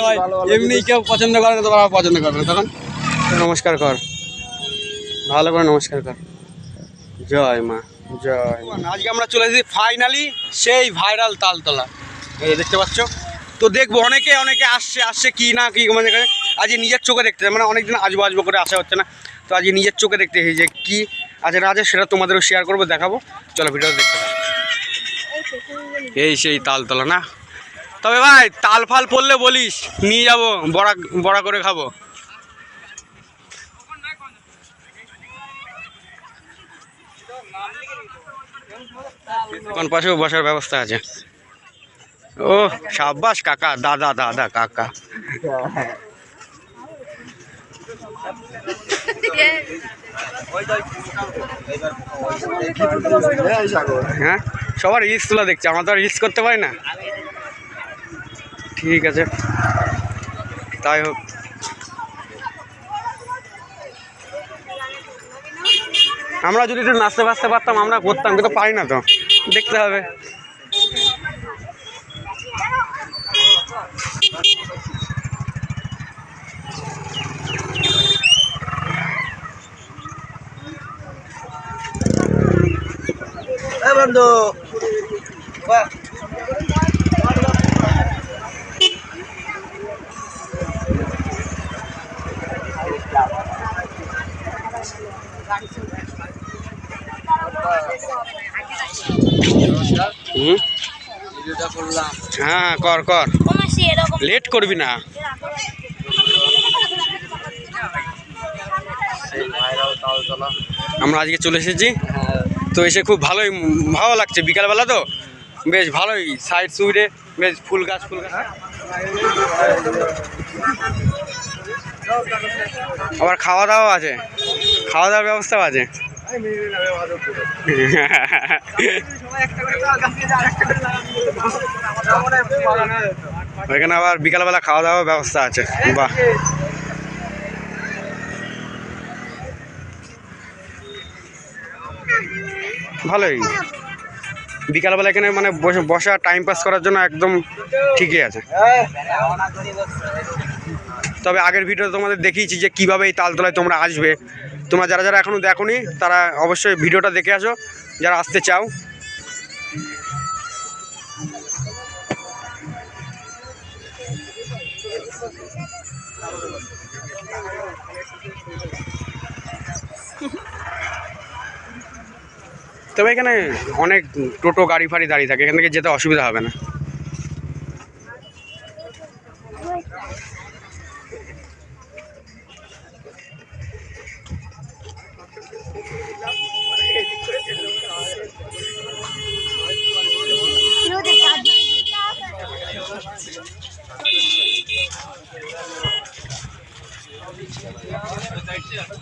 সবাই এমনি কেউ পছন্দ করে না তো ওরা পছন্দ করবে না। তখন নমস্কার কর। ভালো করে নমস্কার কর। জয় মা জয়। আজকে আমরা চলে এসেছি ফাইনালি সেই ভাইরাল তালতলা। এই দেখতে পাচ্ছ? তো দেখব অনেকে অনেকে আসছে আসছে কি না কি মানে আজকে নিজের চোখে দেখতে মানে অনেকদিন আসব আসব করে আসা হচ্ছে না। তো আজকে নিজের চোখে দেখতে যে কী আছে না আছে সেটা তোমাদেরও শেয়ার করব দেখাবো। চলো ভিডিও দেখতে। এই সেই তালতলা না? তবে ভাই তাল ফাল পড়লে বলিস নিয়ে যাব বড়া বড়া করে খাব। কোন পাশেও বসার ব্যবস্থা আছে। ও সাব্বাস কাকা দাদা দাদা কাকা। হ্যাঁ। সবার রিলস তোলা দেখছে আমরা তো রিলস করতে পারি না। ঠিক আছে। তাই হোক। আমরা যদি একটু নাচতে বাঁচতে পারতাম, আমরা করতাম, কিন্তু পারি না তো। দেখতে হবে। বন্ধু হ্যাঁ কর কর। লেট করবি না। আমরা আজকে চলে এসেছি। তো এসে খুব ভালোই, ভালো লাগছে বিকালবেলা তো। বেশ ভালোই সাইড সুইডে বেশ ফুল গাছ ফুল গাছ। আবার খাওয়া দাওয়া আছে। খাওয়া দাওয়ার ব্যবস্থাও আছে। ওইখানে আবার বিকালবেলা খাওয়া দাওয়ার ব্যবস্থা আছে। বাহ। ভালোই। বিকালবেলা এখানে মানে বসে বসা টাইম পাস করার জন্য একদম ঠিকই আছে। তবে আগের ভিডিওতে তোমাদের দেখিয়েছি যে কীভাবে এই তালতলায় তোমরা আসবে। তোমরা যারা যারা এখনও দেখোনি, তারা অবশ্যই ভিডিওটা দেখে আসো, যারা আসতে চাও। তবে এখানে অনেক টোটো, গাড়ি ফাড়ি দাঁড়িয়ে থাকে, এখান থেকে যেতে অসুবিধা হবে না।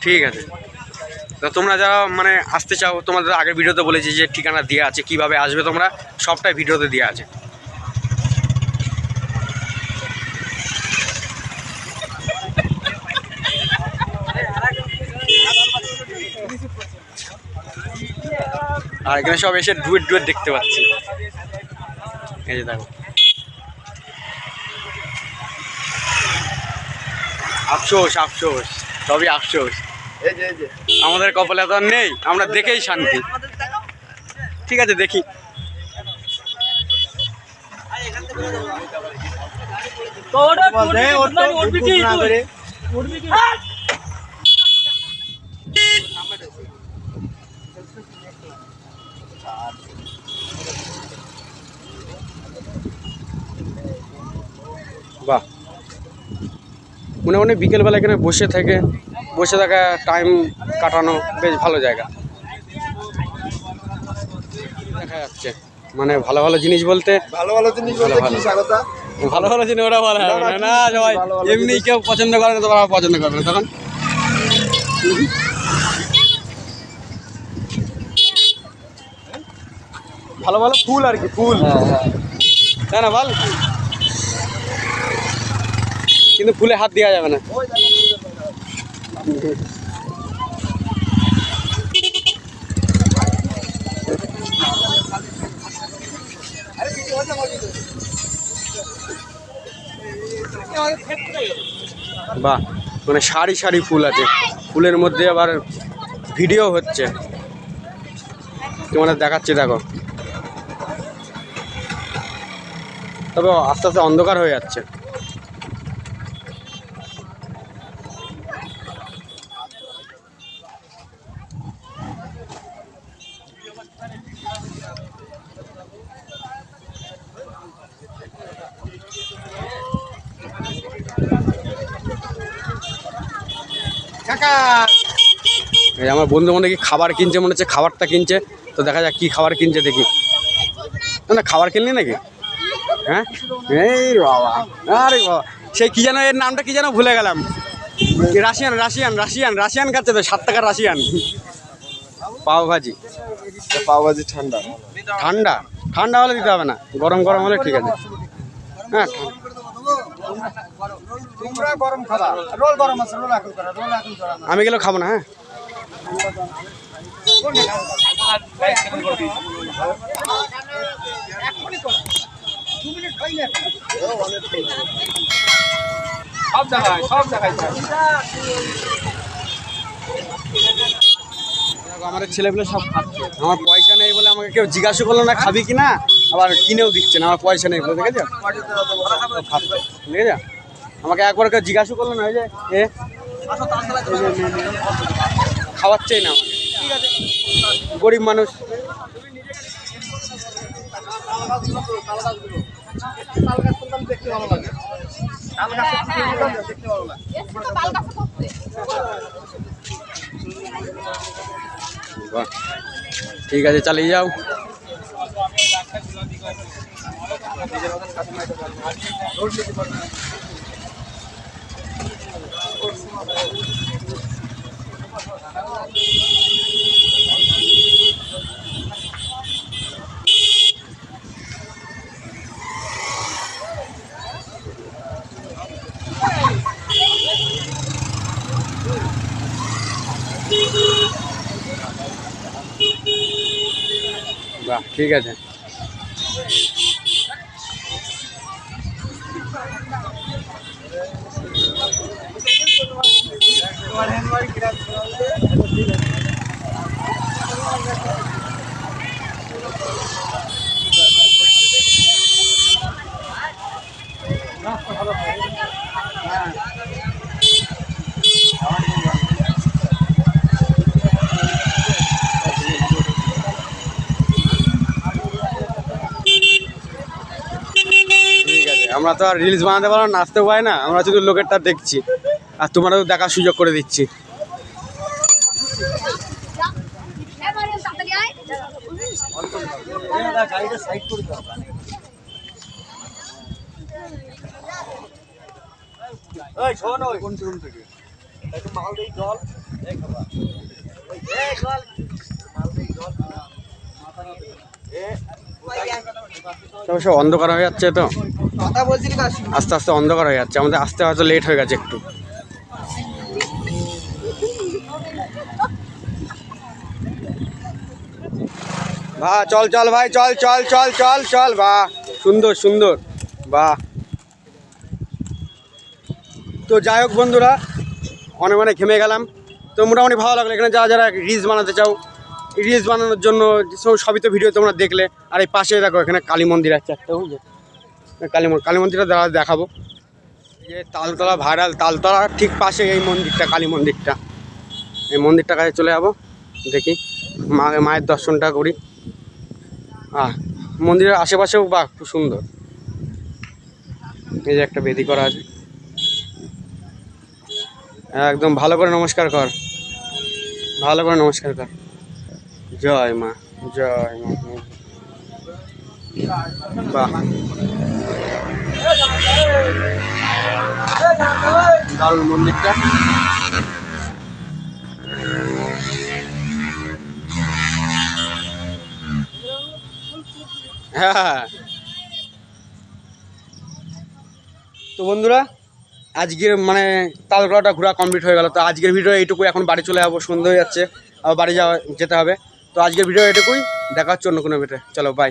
ঠিক আছে। তো তোমরা যারা মানে আসতে চাও, তোমাদের আগের ভিডিওতে বলেছি যে ঠিকানা দেওয়া আছে, কীভাবে আসবে তোমরা, সবটাই ভিডিওতে দেওয়া আছে। আর এখানে সব এসে ডুয়েট ডুয়েট দেখতে পাচ্ছি। এই যে দেখো। আফসোস আফসোস, সবই আফসোস। আমাদের কপালে তো আর নেই আমরা দেখেই শান্তি। ঠিক আছে দেখি। বাহ। মনে মনে বিকেলবেলা এখানে বসে থেকে বসে থাকা টাইম কাটানো বেশ ভালো জায়গা। দেখা যাচ্ছে। মানে ভালো ভালো জিনিস বলতে ভালো ভালো জিনিস ভালো, ভালো। ভালো ভালো জিনিস ওরা ভালো না সবাই ভালো ভালো এমনি কেউ পছন্দ করে না তো ওরা পছন্দ করবে না। তখন ভালো ভালো ফুল আর কি ফুল। হ্যাঁ হ্যাঁ। না বল? কিন্তু ফুলে হাত দেওয়া যাবে না। বাহ মানে সারি সারি ফুল আছে। ফুলের মধ্যে আবার ভিডিও হচ্ছে। তোমাদের দেখাচ্ছি, দেখো। তবে আস্তে আস্তে অন্ধকার হয়ে যাচ্ছে। আমার বন্ধু মনে কি খাবার কিনছে মনে হচ্ছে খাবারটা কিনছে তো দেখা যাক কি খাবার কিনছে দেখি। না, না খাবার কিনলি নাকি? হ্যাঁ? এই বাবা আরে বাবা সেই কি যেন এর নামটা কি যেন ভুলে গেলাম। রাশিয়ান রাশিয়ান রাশিয়ান রাশিয়ান খাচ্ছে তো সাত টাকার রাশিয়ান। পাও ভাজি। পাও ভাজি ঠান্ডা। ঠান্ডা? ঠান্ডা হলে দিতে হবে না গরম গরম হলে ঠিক আছে। হ্যাঁ তোমরা গরম খাবা। রোল গরম আছে রোল এখন করা রোল এখন করা আমি গেলেও খাব না হ্যাঁ? সব জায়গায় সব জায়গায়। দেখো, আমাদের ছেলেগুলো সব খাচ্ছে। আমার পয়সা নেই বলে আমাকে কেউ জিজ্ঞাসা করল না খাবি কি না আবার কিনেও দিচ্ছে না আমার পয়সা নেই বলে দেখেছ? ঠিক আছে আমাকে একবার কেউ জিজ্ঞাসা করল না ওই যে এ খাওয়াচ্ছেই না আমাকে। গরিব মানুষ। দেখতে ভালো লাগে। বাহ। ঠিক আছে চালিয়ে যাও বাহ ঠিক আছে ঠিক আমরা তো আর রিলস বানাতে পারব না নাচতে পারি না আমরা শুধু লোকেরটা দেখছি। আর তোমারও দেখার সুযোগ করে দিচ্ছি। সব অন্ধকার হয়ে যাচ্ছে তো। আস্তে আস্তে অন্ধকার হয়ে যাচ্ছে, আমাদের আসতে হয়তো লেট হয়ে গেছে একটু। বা চল চল ভাই, চল চল চল চল চল বাহ সুন্দর সুন্দর বাহ তো যাই হোক বন্ধুরা, অনেক অনেক ঘেমে গেলাম। তো মোটামুটি ভালো লাগল, এখানে যারা যারা রিলস বানাতে চাও রিলস বানানোর জন্য, সব সবই তো ভিডিও তোমরা দেখলে। আর এই পাশে দেখো, এখানে কালী মন্দির আছে, একটা বুঝলে কালী কালী মন্দিরটা দাঁড়া দেখাবো। যে তালতলা ভাইরাল, তালতলা ঠিক পাশে এই মন্দিরটা, কালী মন্দিরটা। এই মন্দিরটা কাছে চলে যাব, দেখি। মা, মায়ের দর্শনটা করি। আহ, মন্দিরের আশেপাশেও বাহ, খুব সুন্দর। এই যে একটা বেদি করা আছে। একদম ভালো করে নমস্কার কর। ভালো করে নমস্কার কর। জয় মা জয় মা। বাহ। দারুণ মন্দিরটা। হ্যাঁ। তো বন্ধুরা, আজকের মানে তালগড়াটা ঘোরা কমপ্লিট হয়ে গেল। তো আজকের ভিডিও এইটুকু এখন বাড়ি চলে যাব সন্ধ্যে হয়ে যাচ্ছে। আবার বাড়ি যাওয়া যেতে হবে। তো আজকের ভিডিও এটুকুই দেখা হচ্ছে অন্য কোনো ভিডিও চলো বাই